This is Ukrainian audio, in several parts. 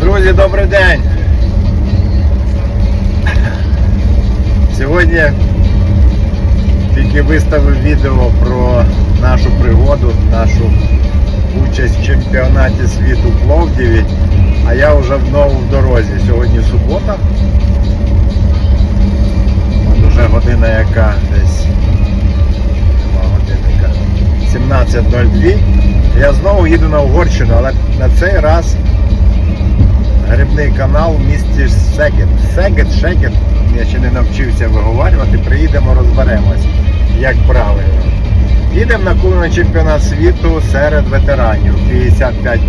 Друзі, добрий день! Сьогодні тільки виставив відео про нашу пригоду, нашу участь в чемпіонаті світу в Пловдіві, а я вже знову в дорозі. Сьогодні субота. От уже година яка десь 17.02. Я знову їду на Угорщину, але на цей раз грибний канал в місті Сегет. Сегет, Шегет. Я ще не навчився виговарювати. Приїдемо, розберемось, як правильно. Їдемо на кулинарний чемпіонат світу серед ветеранів 55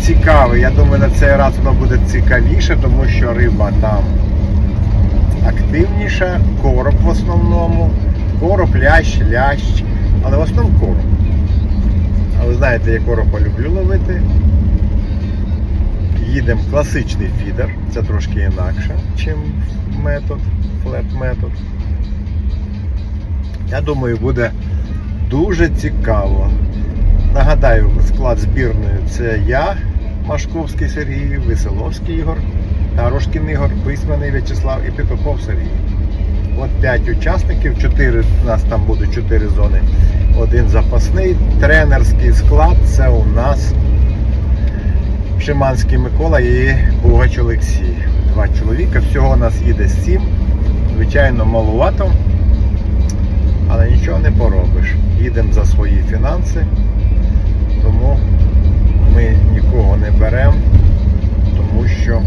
Цікавий. Я думаю, на цей раз воно буде цікавіше, тому що риба там активніша, короб в основному. Короб, лящ, лящ, але в основному короб. А ви знаєте, я коропа люблю ловити. Їдемо класичний фідер, це трошки інакше, ніж метод, флет метод. Я думаю, буде дуже цікаво. Нагадаю, склад збірної це я, Машковський Сергій, Веселовський Ігор, Тарошкін Ігор, Письменний В'ячеслав і Петухов Сергій. От 5 учасників, 4, у нас там будуть 4 зони. Один запасний. Тренерський склад це у нас Шиманський Микола і Бугач Олексій. Два чоловіка. Всього у нас їде 7. Звичайно, малувато. Але нічого не поробиш. Їдемо за свої фінанси. Тому ми нікого не беремо, тому що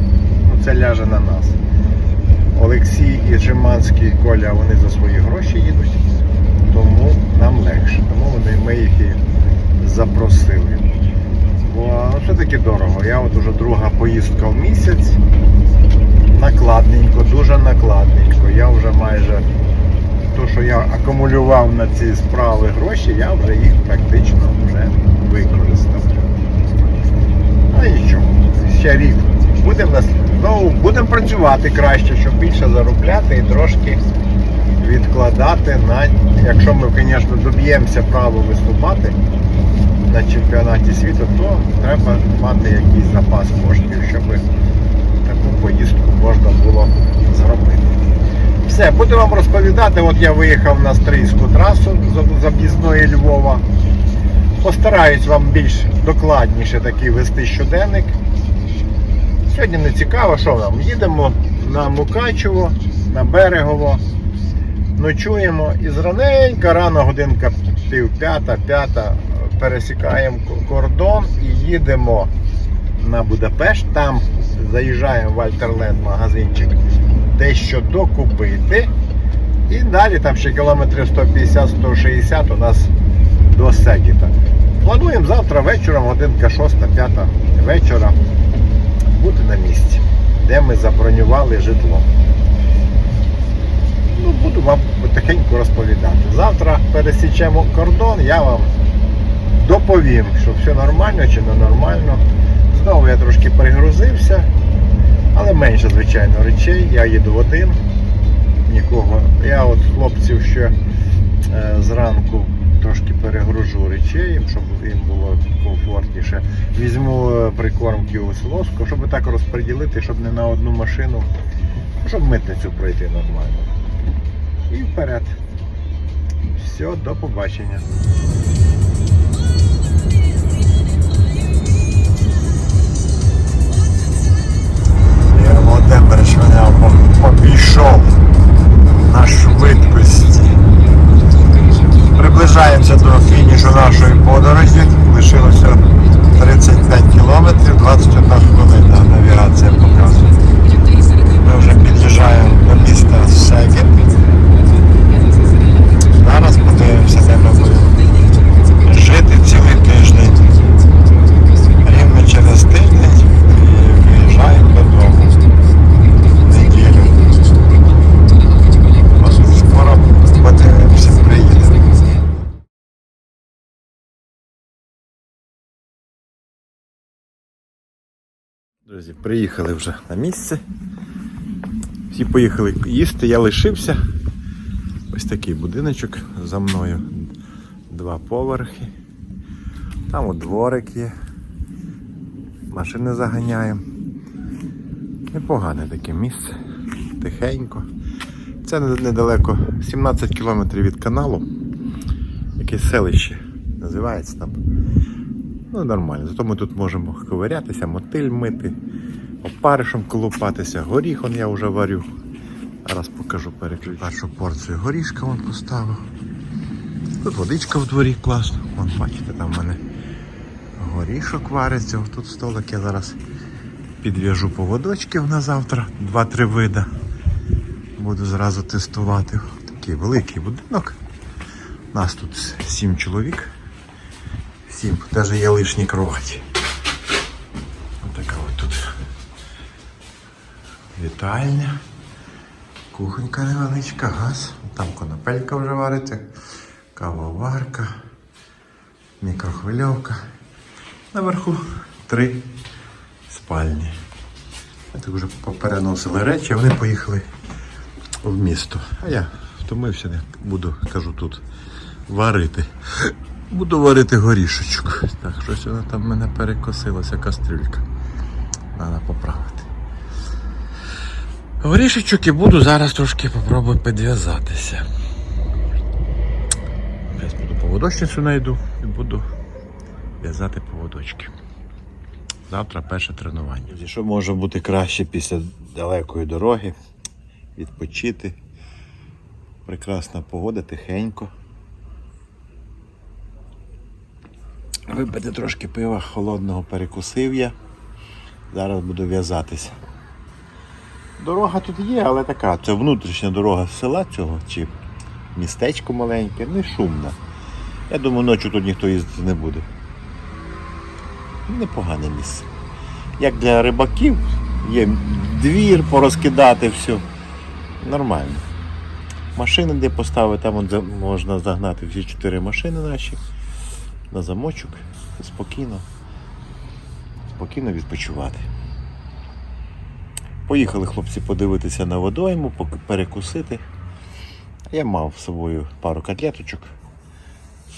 ну, це ляже на нас. Олексій і Жиманський Коля вони за свої гроші їдуть, тому нам легше. Тому вони, ми їх і запросили. Ну, все-таки дорого. Я от уже друга поїздка в місяць. Накладненько, дуже накладненько. Я вже майже то, що я акумулював на ці справи гроші, я вже їх практично вже використав. А нічого, ще рік. Будемо ну, будемо працювати краще, щоб більше заробляти і трошки відкладати на, якщо ми, звісно, доб'ємося права виступати на чемпіонаті світу, то треба мати якийсь запас коштів, щоб таку поїздку можна було зробити. Все, буду вам розповідати. От я виїхав на стрийську трасу з- об'їзної Львова. Постараюсь вам більш докладніше такий вести щоденник. Сьогодні не цікаво, що нам. Їдемо на Мукачево, на Берегово, ночуємо і зраненька, рано годинка пів п'ята, п'ята, пересікаємо кордон і їдемо на Будапешт. Там заїжджаємо в Альтерленд магазинчик дещо докупити. І далі там ще кілометрів 150-160 у нас до Сегіта. Плануємо завтра вечором, годинка 6-5 вечора бути на місці, де ми забронювали житло. Ну, буду вам потихеньку розповідати. Завтра пересічемо кордон, я вам доповім, що все нормально чи не нормально. Знову я трошки перегрузився, але менше, звичайно, речей. Я їду один, нікого. Я от хлопців ще е, зранку трошки перегружу речей, щоб їм було комфортніше. Візьму е, прикормки у Соловську, щоб так розподілити, щоб не на одну машину, щоб митницю пройти нормально. І вперед. Все, до побачення. Я Володимир Шваняв обійшов на швидкості. Приближаємося до фінішу нашої подорожі. Лишилося 35 кілометрів, 21 хвилина навігація показує. Ми вже під'їжджаємо до міста Сегет. Зараз подивимося, де ми будемо Друзі, приїхали вже на місце. Всі поїхали їсти, я лишився. Ось такий будиночок за мною. Два поверхи. Там от дворик є. машини заганяємо. Непогане таке місце, тихенько. Це недалеко 17 кілометрів від каналу. Якесь селище називається там. Ну, нормально. Зато ми тут можемо ковирятися, мотиль мити, опаришем колупатися, горіх он я вже варю. Зараз покажу переключу. Першу порцію горішка вон поставив. Тут водичка в дворі класно. Вон, бачите, там в мене горішок вариться. Тут столик я зараз підв'яжу поводочків на завтра. Два-три вида. Буду зразу тестувати. Такий великий будинок. Нас тут сім чоловік. Сім, навіть є лишні кроваті. Ось така от тут вітальня. Кухонька невеличка, газ. Там конопелька вже вариться, кавоварка, мікрохвильовка. Наверху три спальні. Ми так вже попереносили речі, вони поїхали в місто. А я втомився, не буду, кажу тут, варити. Буду варити горішечок. Так, щось вона там в мене перекосилася кастрюлька. Треба поправити. Горішечок і буду зараз трошки попробую підв'язатися. Зараз буду поводочницю знайду і буду в'язати поводочки. Завтра перше тренування. Що може бути краще після далекої дороги? Відпочити. Прекрасна погода, тихенько. Випити трошки пива холодного перекусив я. Зараз буду в'язатися. Дорога тут є, але така. Це внутрішня дорога з села цього, чи містечко маленьке, не шумна. Я думаю, ночі тут ніхто їздити не буде. Непогане місце. Як для рибаків, є двір порозкидати, все. Нормально. Машини де поставити, там можна загнати всі чотири машини наші на замочок. Спокійно. Спокійно відпочивати. Поїхали хлопці подивитися на водойму, перекусити. Я мав з собою пару котлеточок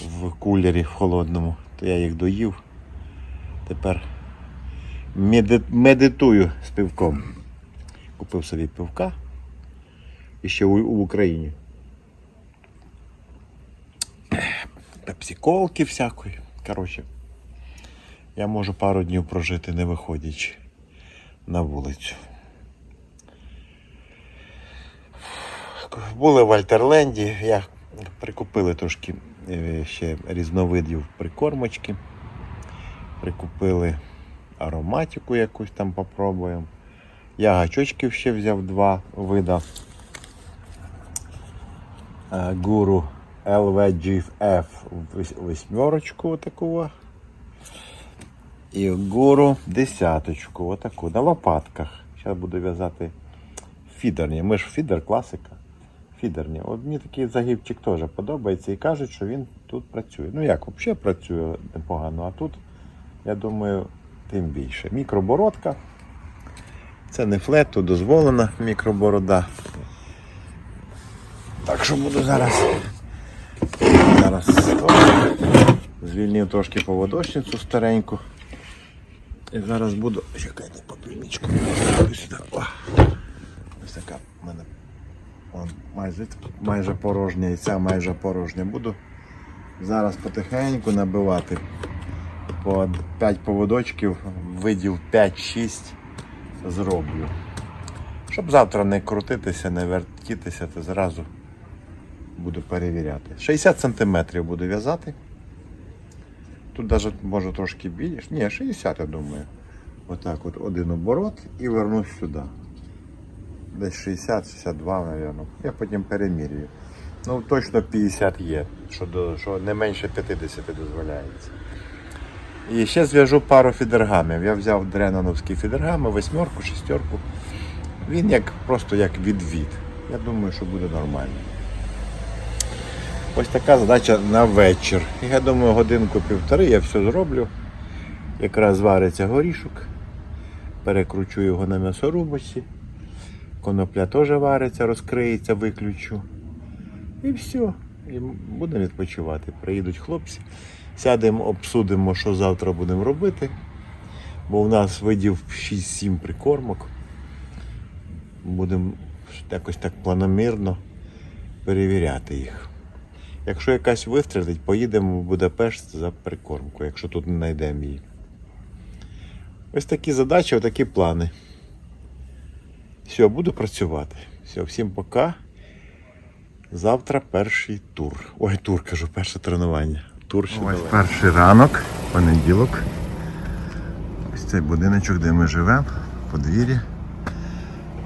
в кулері в холодному, то я їх доїв. Тепер медитую з пивком. Купив собі пивка. І ще в Україні. Пепсиколки всякої. Коротше, я можу пару днів прожити, не виходячи на вулицю. Були в Альтерленді, я прикупили трошки е, ще різновидів прикормочки. Прикупили ароматику якусь там попробуємо. Я гачочків ще взяв два вида. Е, Гуру LVGF вось- восьмерочку такого. І гуру десяточку, отаку, на лопатках. Зараз буду в'язати фідерні. Ми ж фідер класика. Фідерні. От мені такий загибчик теж подобається і кажуть, що він тут працює. Ну як, взагалі працює непогано, а тут, я думаю, тим більше. Мікробородка. Це не флет, тут дозволена мікроборода. Так що буду зараз. Зараз звільнив трошки поводочницю стареньку. І зараз буду. Чекайте попільничку. Ось така в мене он, майже, майже порожня і ця майже порожня. Буду зараз потихеньку набивати по 5 поводочків, видів 5-6 зроблю. Щоб завтра не крутитися, не вертітися, то зразу буду перевіряти. 60 см буду в'язати. Тут навіть може трошки більше. Ні, 60, я думаю. Отак от один оборот і вернусь сюди. Десь 60-62, мабуть. Я потім перемірюю. Ну, точно 50 є, що, до, що не менше 50 дозволяється. І ще зв'яжу пару фідергамів. Я взяв дренановські фідергами, восьмерку, шестерку. Він як просто як відвід. Я думаю, що буде нормально. Ось така задача на вечір. Я думаю, годинку-півтори я все зроблю. Якраз звариться горішок, перекручу його на м'ясорубочці. Конопля теж вариться, розкриється, виключу. І все. І будемо відпочивати. Приїдуть хлопці, сядемо, обсудимо, що завтра будемо робити. Бо в нас видів 6-7 прикормок. Будемо якось так планомірно перевіряти їх. Якщо якась вистрілить, поїдемо в Будапешт за прикормку, якщо тут не знайдемо її. Ось такі задачі, такі плани. Все, буду працювати. Все, всім пока. Завтра перший тур. Ой, тур кажу, перше тренування. Тур ще Ось перший ранок, понеділок. Ось цей будиночок, де ми живемо, подвір'я.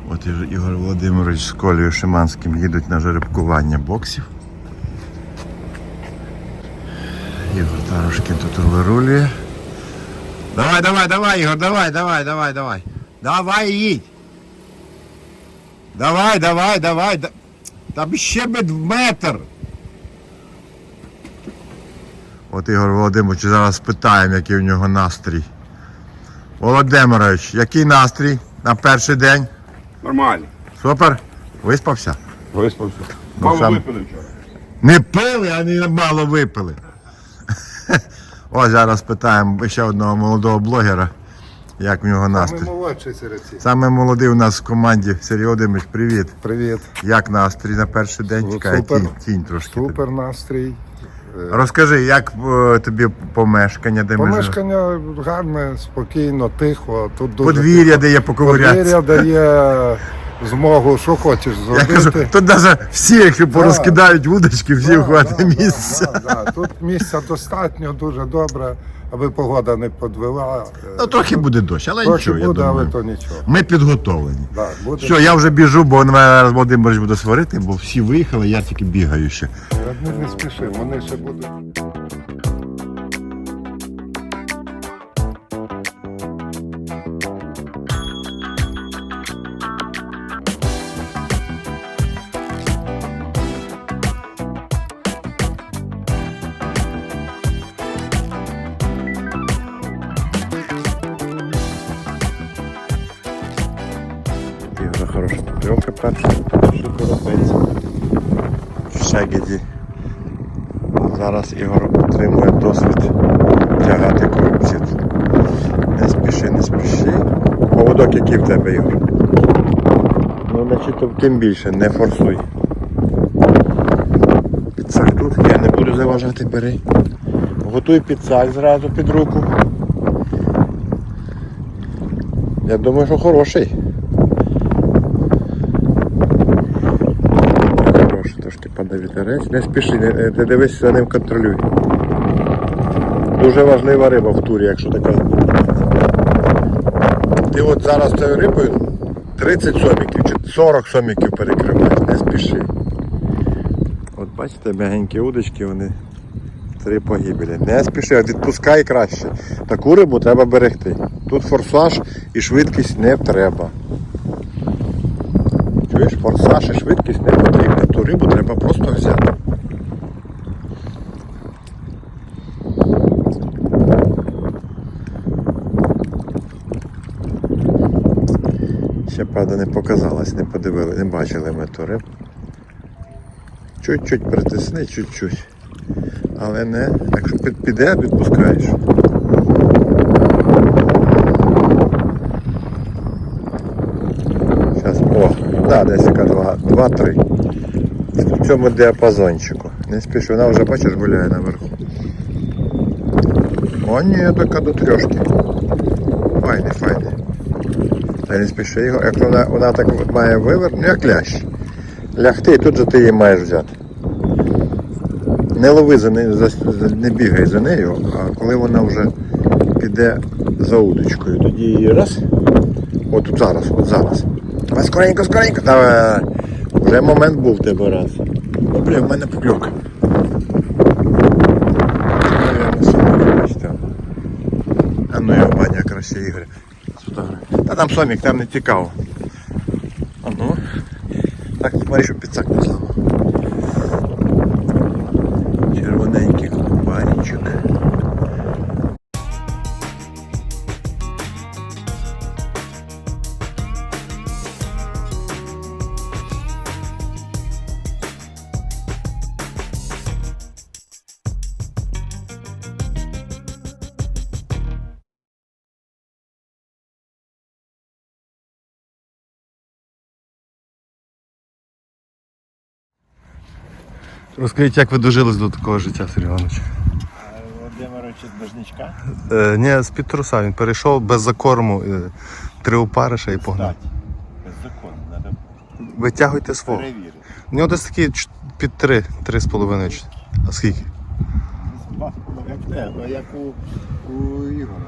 От Ігор- Ігор Володимирович з Колею Шиманським їдуть на жеребкування боксів. Ігор Тарошкін тут вирулює. Давай, давай, давай, Ігор, давай, давай, давай, давай. Давай їдь. Давай, давай, давай. да- Там ще б метр. От Ігор Володимирович зараз питаємо, який у нього настрій. Володимирович, який настрій на перший день? Нормально. Супер? Виспався? Виспався. Ну, Мало сам- випили вчора. Не пили, а не мало випили. Ось зараз питаємо ще одного молодого блогера, як у нього настрій. молодший серед цих. Саме молодий у нас в команді Сергій Володимирович, привіт. Привіт. Як настрій на перший день? Чекай, супер. тінь, тінь трошки. Супер настрій. Розкажи, як е, тобі помешкання, де ми живемо? Помешкання гарне, спокійно, тихо. Тут дуже Подвір'я, тихо. де є поковирятися. Подвір'я дає змогу, що хочеш Я зробити. кажу, тут навіть всі, якщо порозкидають вудочки, всі да, місця. да, да, да. Тут місця достатньо, дуже добре, аби погода не підвела. Е, Ну, трохи буде дощ, але Трохи нічого, я буде, але думаю. то нічого. Ми підготовлені. Да, буде. Все, я вже біжу, бо мене Володимирович буде сварити, бо всі виїхали, я тільки бігаю ще. Ми не спішимо, вони ще будуть. В Зараз Ігор отримує досвід тягати коробців. Не спіши, не спіши. Поводок який в тебе, Ігор? Ну, то тим більше, не форсуй. Підсак тут, я не буду заважати, бери. Готуй підсак зразу під руку. Я думаю, що. Хороший, вітерець. Не спіши, не, не дивись за ним контролюй. Дуже важлива риба в турі, якщо така. Ти от зараз цією рибою 30 соміків чи 40 соміків перекриваєш, не спіши. От бачите, м'ягенькі удочки, вони три погибелі. Не спіши, відпускай краще. Таку рибу треба берегти. Тут форсаж і швидкість не треба. Чуєш, форсаж і швидкість не потрібна. Ту рибу треба просто взяти. Ще, правда, не показалось, не подивили, не бачили ми ту рибу. Чуть-чуть притисни, чуть-чуть. Але не, якщо під- піде, відпускаєш. Зараз, о, да, десь яка 2-3. Цьому діапазончику. Не спіш, вона вже бачиш гуляє наверху. О, ні, така до трьошки. Файне, файне. Та не спіши його, як вона, вона так має вивер, ну як лящ. Лягти і тут же ти її маєш взяти. Не лови за нею, за, не бігай за нею, а коли вона вже піде за удочкою, тоді її раз. От зараз, от зараз. Давай скоренько, скоренько. Давай. Вже момент був тебе раз. О, бля, в мене покльовка. Наверно, сомік десь там. А ну його Ваня краще Ігор. Та там сомік, там не цікаво. А ну. Так, смотри, щоб підсак не Розкажіть, як ви дожились до такого життя, Сергій Іванович? Володимирович Божничка? Е, ні, з під труса він перейшов без закорму, е, три опариша і погнав. Беззаконно, треба Витягуйте свого. перевірити. У нього десь такі під три, три з половиною. ч- А скільки? Як в тебе, як у, у Ігора.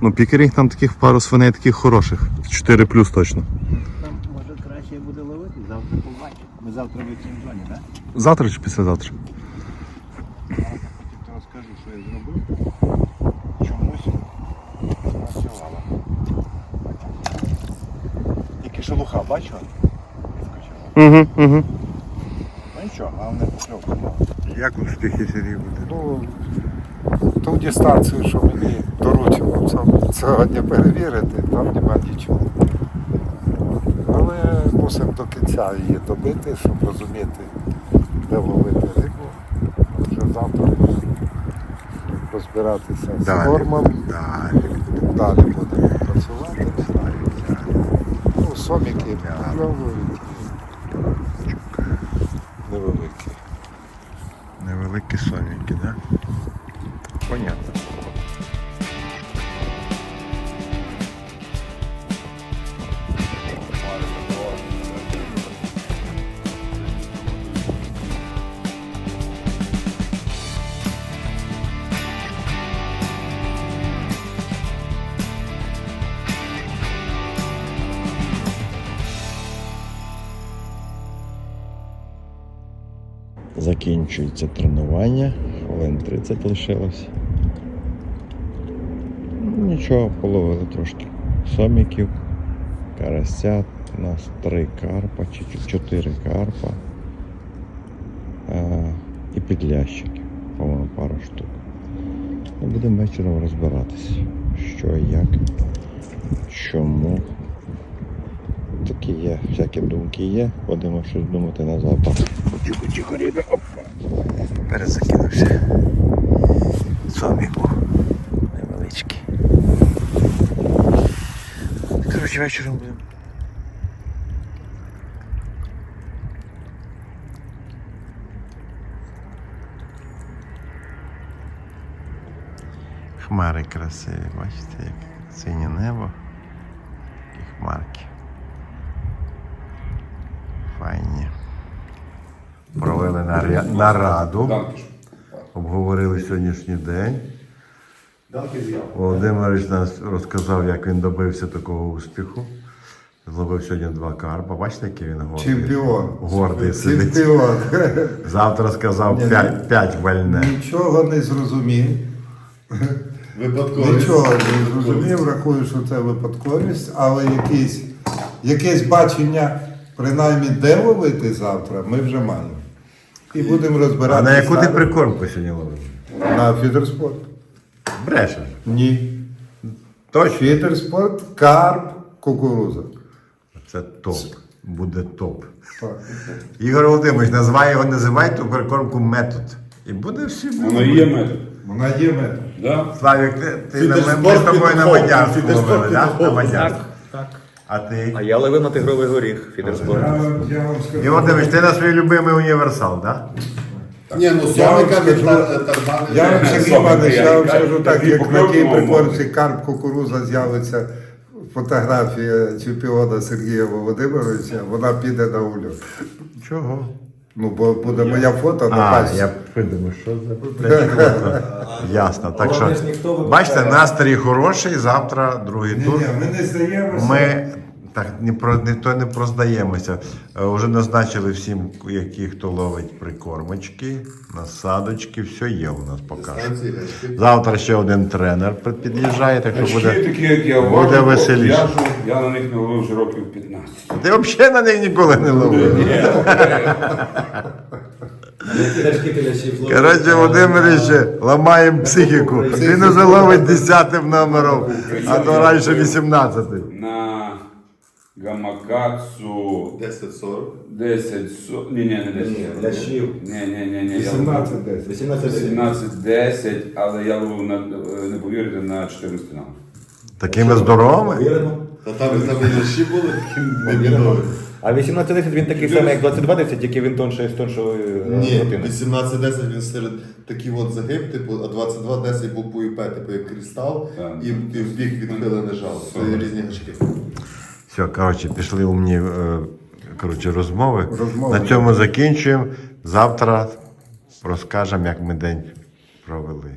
Ну, пікерінг там таких пару свиней таких хороших. 4 плюс точно. Там може краще буде ловити, завтра побачимо. Ми завтра в цій зоні, так? Завтра чи післязавтра? Потім то розкажу, що я зробив. Чомусь спрацювало. Тільки шелуха бачила? Угу, угу. Ну нічого, головне покльовка була. Як успіхи Сергій буде? Ну, ту дистанцію, що мені доручило сам- сьогодні перевірити, там нема нічого. Мусимо до кінця її добити, щоб розуміти, де ловити рибу. Вже завтра розбиратися з кормом. Далі. Далі будемо працювати. Ну, соміки кльовують. Невеликі. Невеликі соняки, так? Да? Закінчується тренування, хвилин 30 лишилось. Нічого, половили трошки соміків, карасят, у нас три карпа чи чотири карпа а, і підлящики, по-моєму, пару штук. Ну, будемо вечором розбиратися, що як, чому. Такі є, всякі думки є, будемо щось думати на завтра. Тихо, тихо, риби, опа. Перезакинувся. Соміку. Невеличкий. Коротше, вечором будемо. Хмари красиві, бачите, як синє небо. І хмарки. Файні. Провели нараду. Обговорили сьогоднішній день. Володимирович нас розказав, як він добився такого успіху. Зловив сьогодні два карпа. Бачите, який він гордий? Чемпіон. Гордий сидить. Чемпіон. Завтра сказав Ні, 5, 5 вальне. Нічого не зрозумів. Випадково. Нічого не зрозумів, рахую, що це випадковість, але якісь, якесь бачення, принаймні, де ловити завтра, ми вже маємо. І будемо А на яку ти прикормку сьогодні ловив? На фідерспорт. Брешеш. Ні. Точно. Фідерспорт, карп, кукуруза. Це топ. Буде топ. Так. Ігор Володимирович, називай його, називай ту прикормку метод. І буде всі. Воно є метод. Вона є метод. Да? Славік, ти, ти на, ми, Фідерспорт з тобою на підхоп, Мадярську фідерспорт ловили, так? підхоп. На Мадярську. Так. А ти? А я ловив на тигровий горіх фідерспорт. Я, вам скажу. Ігор Володимирович, ти на свій любимий універсал, так? Ні, ну Я вам сомика від Тарбани. Я вам Сергій Сомика, я вам скажу так, як на тій приборці прикормці карп кукуруза з'явиться фотографія чемпіона Сергія Володимировича, вона піде на ульот. Чого? Ну, бо буде моє фото на А, пальці. я придумав, що за. Ясно. Так що, бачите, настрій хороший, завтра другий Ні, тур. ні, ми не здаємося. Ми так не про не то не проздаємося. Е, Уже назначили всім, які хто ловить прикормочки, насадочки, все є у нас гачки. Завтра ще один тренер під'їжджає, так що буде. такі, як я буде важу, веселіше. в'яжу, я на них не ловив вже років 15. Ти взагалі на них ніколи не ловив. Кидачки кидачів. Коротше, Володимирович, ламаємо психіку. Він уже ловить 10 номером, а то раніше 18. Гамакацу 10-40. 10-40. Ні, ні, не 10. Ні. Ні, ні, ні, ні. 18-10. 18-10, але я ловив е, не повірите, на 14 нам. Такими здоровими? Та там і там лящі були, такі невідомі. А 18-10 він такий самий, як 22-10, тільки він тонше з тоншої е, Ні, плотини. 18-10 він серед таких от загиб, типу, а 22-10 був по ІП, типу як кристал, і, і в бік відхилене жало. Це різні гачки. Все, коротше, пішли у мені э, коротше, розмови. розмови. На цьому закінчуємо. Завтра розкажемо, як ми день провели.